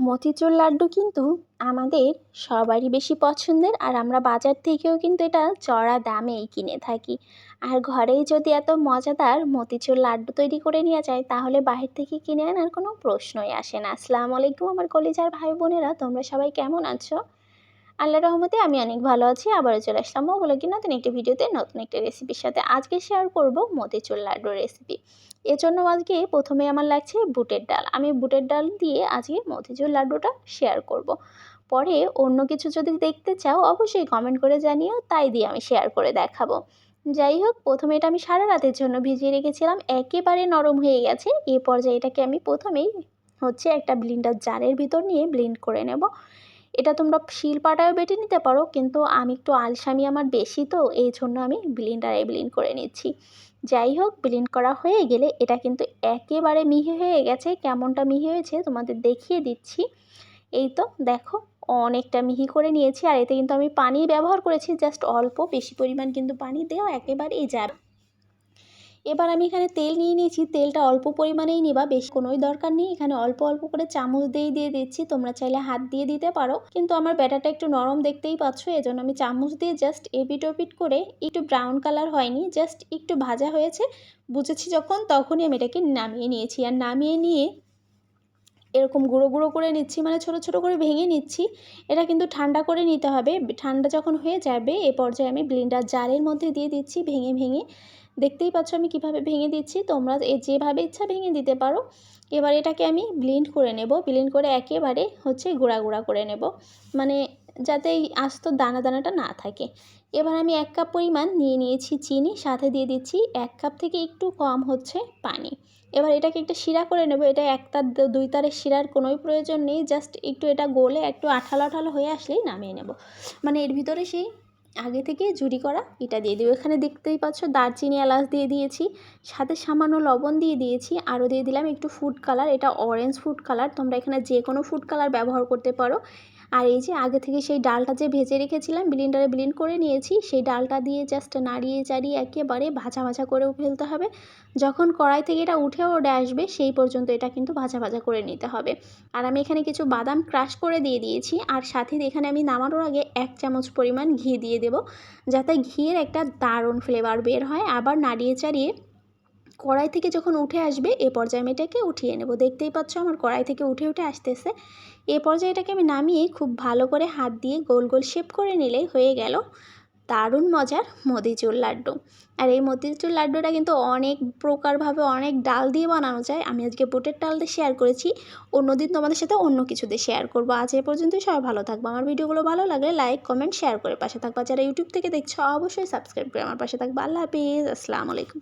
মতিচুর লাড্ডু কিন্তু আমাদের সবারই বেশি পছন্দের আর আমরা বাজার থেকেও কিন্তু এটা চড়া দামেই কিনে থাকি। আর ঘরেই যদি এত মজাদার মতিচুর লাড্ডু তৈরি করে নেওয়া যায়, তাহলে বাহির থেকে কিনে আনার কোনো প্রশ্নই আসে না। আসসালামু আলাইকুম আমার কলিজার ভাই বোনেরা, তোমরা সবাই কেমন আছো? আল্লাহ রহমতে আমি অনেক ভালো আছি, আবারও চলে আসলাম বলে কি নতুন একটি ভিডিওতে, নতুন একটা রেসিপির সাথে। আজকে শেয়ার করব মতিচুর লাড্ডুর রেসিপি এর জন্য আজকে প্রথমে আমার লাগছে বুটের ডাল। আমি বুটের ডাল দিয়ে আজকে মতিচুর লাড্ডুটা শেয়ার করব। পরে অন্য কিছু যদি দেখতে চাও, অবশ্যই কমেন্ট করে জানিও, তাই দিয়ে আমি শেয়ার করে দেখাবো। যাই হোক, প্রথমে এটা আমি সারা রাতের জন্য ভিজিয়ে রেখেছিলাম, একেবারে নরম হয়ে গেছে। এ পর্যায়ে এটাকে আমি প্রথমেই হচ্ছে একটা ব্লিন্ডার জারের ভিতর নিয়ে ব্লিন্ড করে নেব। এটা তোমরা শিল পাটায়ও বেটে নিতে পারো, কিন্তু আমি একটু আলসামি আমার বেশি তো, এই জন্য আমি ব্লিন্ডারে ব্লিন্ড করে নিচ্ছি। যাই হোক, ব্লিন্ড করা হয়ে গেলে এটা কিন্তু একেবারে মিহি হয়ে গেছে, কেমনটা মিহি হয়েছে তোমাদের দেখিয়ে দিচ্ছি। এই তো, দেখো, অনেকটা মিহি করে নিয়েছি, আর এতে কিন্তু আমি পানি ব্যবহার করেছি, জাস্ট অল্প, বেশি পরিমাণ কিন্তু পানি দেওয়া একেবারেই যাবে এবার আমি এখানে তেল নিয়ে নিয়েছি। তেলটা অল্প পরিমাণেই নিবা, বেশ কোনোই দরকার নেই। এখানে অল্প অল্প করে চামচ দিয়ে দিয়ে দিচ্ছি। তোমরা চাইলে হাত দিয়ে দিতে পারো। কিন্তু আমার ব্যাটারটা একটু নরম দেখতেই পাচ্ছ, এজন্য আমি চামচ দিয়ে জাস্ট এপিট ওপিট করে একটু ব্রাউন কালার হয়নি জাস্ট একটু ভাজা হয়েছে। বুঝেছি যখন, তখনই আমি এটাকে নামিয়ে নিয়েছি। আর নামিয়ে নিয়ে এরকম গুঁড়ো গুঁড়ো করে নিচ্ছি মানে ছোট ছোট করে ভেঙে নিচ্ছি, এটা কিন্তু ঠান্ডা করে নিতে হবে। ঠান্ডা যখন হয়ে যাবে, এ পর্যায়ে আমি ব্লিন্ডার জারের মধ্যে দিয়ে দিচ্ছি ভেঙে ভেঙে। দেখতেই পাচ্ছ আমি কীভাবে ভেঙে দিচ্ছি, তোমরা যেভাবে ইচ্ছা ভেঙে দিতে পারো। এবার এটাকে আমি ব্লিন্ড করে নেব ব্লিন্ড করে একেবারে হচ্ছে গুঁড়া গুঁড়া করে নেব। মানে যাতে এই আস্ত দানা দানাটা না থাকে। এবার আমি এক কাপ পরিমাণ নিয়ে নিয়েছি চিনি, সাথে দিয়ে দিচ্ছি এক কাপ থেকে একটু কম হচ্ছে পানি। এবার এটাকে একটা শিরা করে নেব, এটা এক তার দুই তারের শিরার কোনোই প্রয়োজন নেই, জাস্ট একটু এটা গলে একটু আঠালো আঠালো হয়ে আসলেই নামিয়ে নেব। মানে এর ভিতরে সেই আগে থেকে জুড়ি করা এটা দিয়ে দেবো। এখানে দেখতেই পাচ্ছ দারচিনি এলাচ দিয়ে দিয়েছি, সাথে সামান্য লবণ দিয়ে দিয়েছি, আরও দিয়ে দিলাম একটু ফুড কালার এটা অরেঞ্জ ফুড কালার তোমরা এখানে যে কোনো ফুড কালার ব্যবহার করতে পারো। আর এই যে আগে থেকে সেই ডালটা যে ভেজে রেখেছিলাম ব্লিন্ডারে ব্লিন্ড করে নিয়েছি, সেই ডালটা দিয়ে জাস্ট নাড়িয়ে চাড়িয়ে একেবারে ভাজা ভাজা করেও ফেলতে হবে। যখন কড়াই থেকে এটা উঠেও ওঠে আসবে, সেই পর্যন্ত এটা কিন্তু ভাজা ভাজা করে নিতে হবে। আর আমি এখানে কিছু বাদাম ক্রাশ করে দিয়ে দিয়েছি, আর সাথে এখানে আমি নামানোর আগে এক চামচ পরিমাণ ঘি দিয়ে দেব, যাতে ঘিয়ের একটা দারুণ ফ্লেভার বের হয়। আবার নাড়িয়ে চাড়িয়ে কড়াই থেকে যখন উঠে আসবে, এ পর্যায়ে আমি এটাকে উঠিয়ে নেব। দেখতেই পাচ্ছ আমার কড়াই থেকে উঠে উঠে আসতেছে। এ পর্যায়ে এটাকে আমি নামিয়ে খুব ভালো করে হাত দিয়ে গোল গোল শেপ করে নিলেই হয়ে গেল দারুণ মজার মতিচুর লাড্ডু। আর এই মতিচুর লাড্ডুটা কিন্তু অনেক প্রকারভাবে অনেক ডাল দিয়ে বানানো যায়। আমি আজকে বুটের ডাল দিয়ে শেয়ার করেছি। অন্যদিন তোমাদের সাথে অন্য কিছু দিয়ে শেয়ার করব। আজ এ পর্যন্তই, সবাই ভালো থাকব। আমার ভিডিওগুলো ভালো লাগলে লাইক কমেন্ট শেয়ার করে পাশে থাকবা। যারা ইউটিউব থেকে দেখছ, অবশ্যই সাবস্ক্রাইব করে আমার পাশে থাকব। আল্লাহ হাফিজ। আসসালামু আলাইকুম।